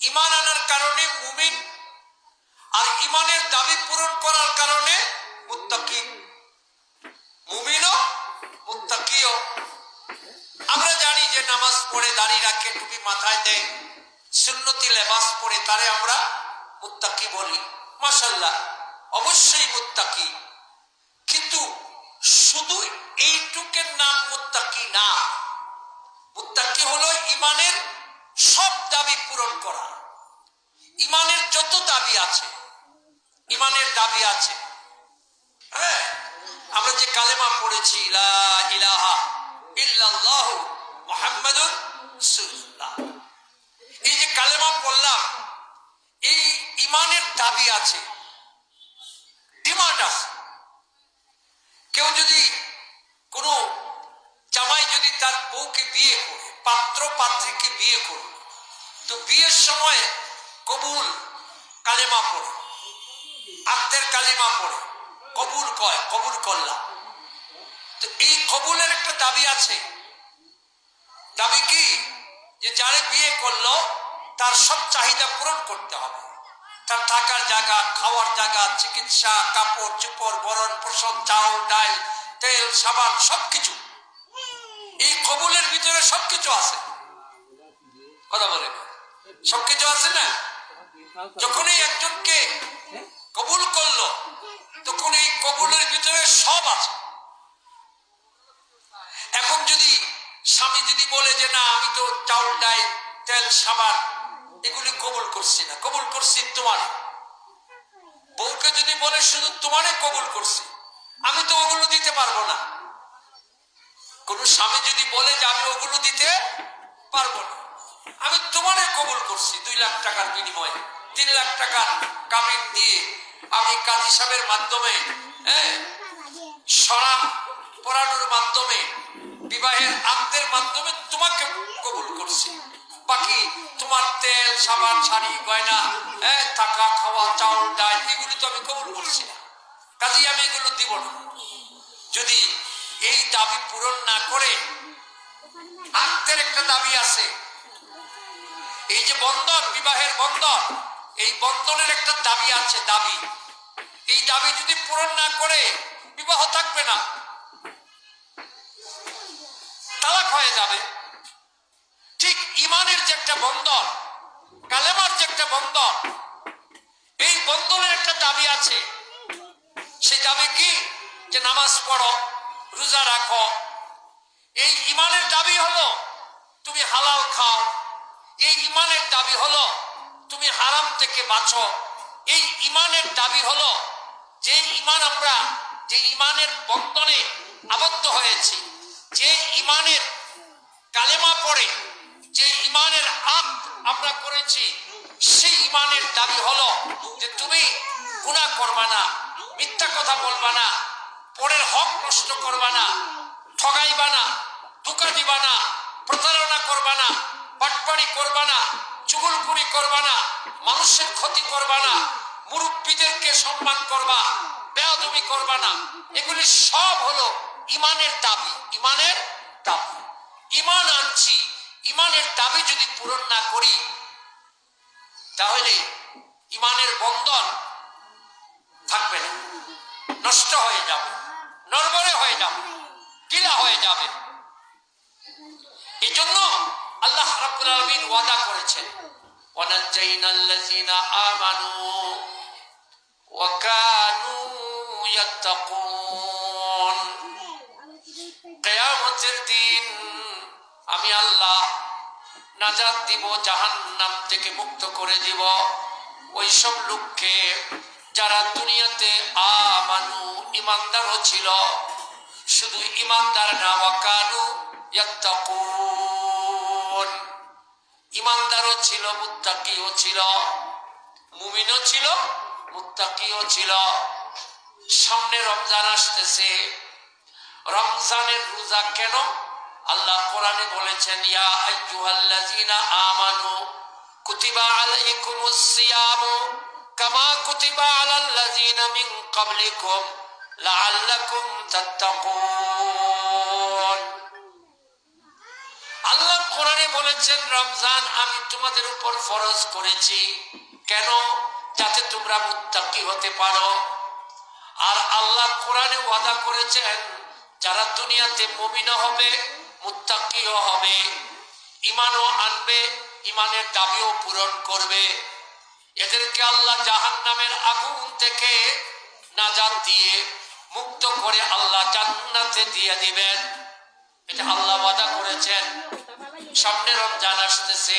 ইমান আনার কারণে মুমিন, আর ইমানের দাবি পূরণ করার কারণে মুত্তাকি। মুমিনও মুত্তাকিও। আমরা জানি যে নামাজ পড়ে দাড়ি রাখে, টুপি মাথায় দেয়, সুন্নতি লেবাস পড়ে, তারে আমরা মুত্তাকি বলি। মাসাল্লাহ অবশ্যই মুত্তাকি। কিন্তু শুধু এইটুকের নাম মুত্তাকি না। মুত্তাকি হলো ইমানের সব দাবি পূরণ করা। ইমানের যত দাবি আছে, ইমানের দাবি আছে। হ্যাঁ আমরা যে কালেমা পড়েছি, লা ইলাহা ইল্লাল্লাহু মুহাম্মাদুর রাসূলুল্লাহ। এই যে কালেমা পড়লাম, এই ইমানের দাবি আছে ডিমান্ড আছে কেউ যদি কোনো জামাই যদি তার বউকে বিয়ে করে পাত্র পাত্রীকে বিয়ে করে তো বিয়ের সময় কবুল কালেমা পড়ে। আত্মের কালিমা পড়ে। কবুল কয়, কবুল করলাম। তো এই কবুলের একটা দাবি আছে। দাবি কি? যে যারে বিয়ে করল, তার সব চাহিদা পূরণ করতে হবে। তার থাকার জায়গা, খাওয়ার জায়গা, চিকিৎসা, কাপড়, চুপড়, বরণ পোষণ চাউল, ডাল, তেল, সাবান, সবকিছু। এই কবুলের ভিতরে সবকিছু আছে। কথা বলে সবকিছু আছে না? যখনই একজনকে কবুল করল তখন এই কবুলের ভিতরে সব আছে। এখন যদি স্বামী যদি বলে যে, না, আমি তো চাউল ডাই, তেল, সাবান, এগুলি কবুল করছি না, কবুল করছি তোমার। বউকে যদি বলে শুধু তোমারে কবুল করছি, আমি তো ওগুলো দিতে পারব না। কোন স্বামী যদি বলে যে, আমি ওগুলো দিতে পারব না। আমি তোমারে কবুল করছি দুই লাখ টাকার বিনিময়ে, তিন লাখ টাকার কামিন দিয়ে। আমি কাজী সাহেবের মাধ্যমে হ্যাঁ সরা পড়ানোর মাধ্যমে, বিবাহের আক্তের মাধ্যমে তোমাকে কবুল করছি। বাকি তোমার তেল, সাবান, শাড়ি, গয়না হ্যাঁ থাকা, খাওয়া, চাউল, ডাল, এগুলি তো আমি কবুল করছি না। কাজেই আমি এগুলো দিব না। যদি এই দাবি পূরণ না করে আক্তের একটা দাবি আছে এই যে বন্ধন, বিবাহের বন্ধন, এই বন্ধনের একটা দাবি আছে, দাবি। এই দাবি যদি পূরণ না করে, বিবাহ থাকবে না। তালাক হয়ে যাবে। ঠিক ইমানের যে একটা বন্ধন, কালেমার যে একটা বন্ধন, এই বন্ধনের একটা দাবি আছে। সে দাবি কি? যে নামাজ পড়ো, রোজা রাখো এই ইমানের দাবি হলো তুমি হালাল খাও এই ইমানের দাবি হলো, তুমি হারাম থেকে বাঁচো। এই ইমানের দাবি হলো, যে ইমান আমরা, যে ইমানের বন্ধনে আবদ্ধ হয়েছি, যে ইমানের কালেমা পড়ে, যে ইমানের আপ আমরা করেছি, সেই ইমানের দাবি হলো যে তুমি গুণা করবা না, মিথ্যা কথা বলবা না, পরের হক নষ্ট করবা না, ঠগাইবা না, ধোকা দিবা না, প্রতারণা করবা না পাটপাড়ি করবা না চুগলপুরি করবা না, মানুষের ক্ষতি করবা না, মুরব্বীদেরকে সম্মান করবা, বেয়াদবি করবা না। এগুলি সব হলো ইমানের দাবি ইমানের দাবি। ইমান আনছি, ইমানের দাবি যদি পূরণ না করি, তাহলে ইমানের বন্ধন থাকবে না। নষ্ট হয়ে যাবে নরবরে হয়ে যাবে, গিলা হয়ে যাবে। এই জন্য রাব্বুল ওয়াদা করেছেন। ওয়ানাজ্জাইনাল্লাযিনা আমানু ওয়া কানু ইয়াত্তাকুন। কিয়ামতের দিন আমি আল্লাহ নাজাত দিব, জাহান্নাম থেকে মুক্ত করে দিব। ওই সব লোককে যারা দুনিয়াতে আমানু, ইমানদারও ছিল, শুধু ইমানদার না ওয়াকানু ইয়াত্তাকুন। ইমানদারও ছিল, মুত্তাকিও ছিল, মুমিনও ছিল, মুত্তাকিও ছিল। সামনে রমজান আসতেছে। রমজানের রোজা কেন? আল্লাহ কোরআনে বলেছেন, ইয়া আইয়ুহাল্লাযীনা আমানু কুতিবা আলাইকুমুস সিয়ামু কামা কুতিবা আলাল্লাযীনা মিন ক্বাবলিকুম লাআল্লাকুম তাত্তাকুন। আল্লাহ কোরআনে বলেছেন, রমজান আমি তোমাদের উপর ফরজ করেছি। কেন? যাতে তোমরা মুত্তাকি হতে পারো। আর আল্লাহ কোরআনে ওয়াদা করেছেন, যারা দুনিয়াতে মমিনা হবে, মুত্তাকিও হবে। ইমানও আনবে ইমানের দাবিও পূরণ করবে। এদেরকে আল্লাহ জাহান নামের আগুন থেকে নাজাত দিয়ে মুক্ত করে আল্লাহ জান্নাতে দিয়ে দিবেন। এটা আল্লাহ করেছেন। সামনে রমজান আসতেছে।